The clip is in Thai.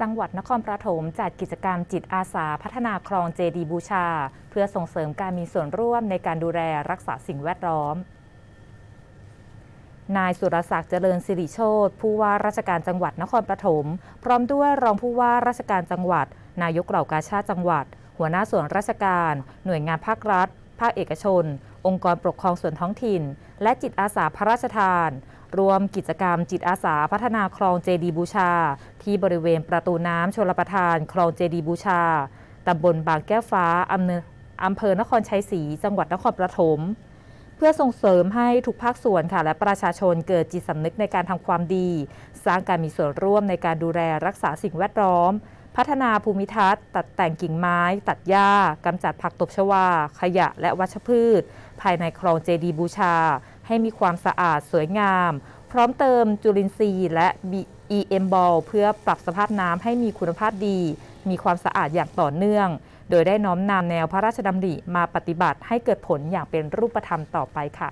จังหวัดนครปฐมจัดกิจกรรมจิตอาสาพัฒนาคลองเจดีบูชา เพื่อส่งเสริมการมีส่วนร่วมในการดูแลรักษาสิ่งแวดล้อม นายสุรศักดิ์เจริญสิริโชตผู้ว่าราชการจังหวัดนครปฐมพร้อมด้วยรองผู้ว่าราชการจังหวัด นายกเหล่ากาชาติจังหวัด หัวหน้าส่วนราชการ หน่วยงานภาครัฐ ภาคเอกชน องค์กรปกครองส่วนท้องถิ่น และจิตอาสาพระราชทาน รวมกิจกรรมจิตอาสาพัฒนาคลองเจดีบูชา ที่บริเวณประตูน้ำชลประทานคลองเจดีบูชาตำบลบางแก้วฟ้าอำเภออำเภอนครชัยศรีจังหวัดนครปฐมเพื่อส่งเสริมให้ทุกภาคส่วนค่ะและประชาชนเกิดจิตสำนึกในการทำความดี สร้างการมีส่วนร่วมในการดูแลรักษาสิ่งแวดล้อม พัฒนาภูมิทัศน์ ตัดแต่งกิ่งไม้ ตัดหญ้ากำจัดผักตบชวา ขยะและวัชพืช ภายในคลองเจดีบูชา ให้มีความสะอาดสวยงาม พร้อมเติมจุลินทรีย์และ EM Ball เพื่อปรับสภาพน้ำให้มีคุณภาพดี มีความสะอาดอย่างต่อเนื่อง โดยได้น้อมนำแนวพระราชดำริมาปฏิบัติให้เกิดผลอย่างเป็นรูปธรรมต่อไปค่ะ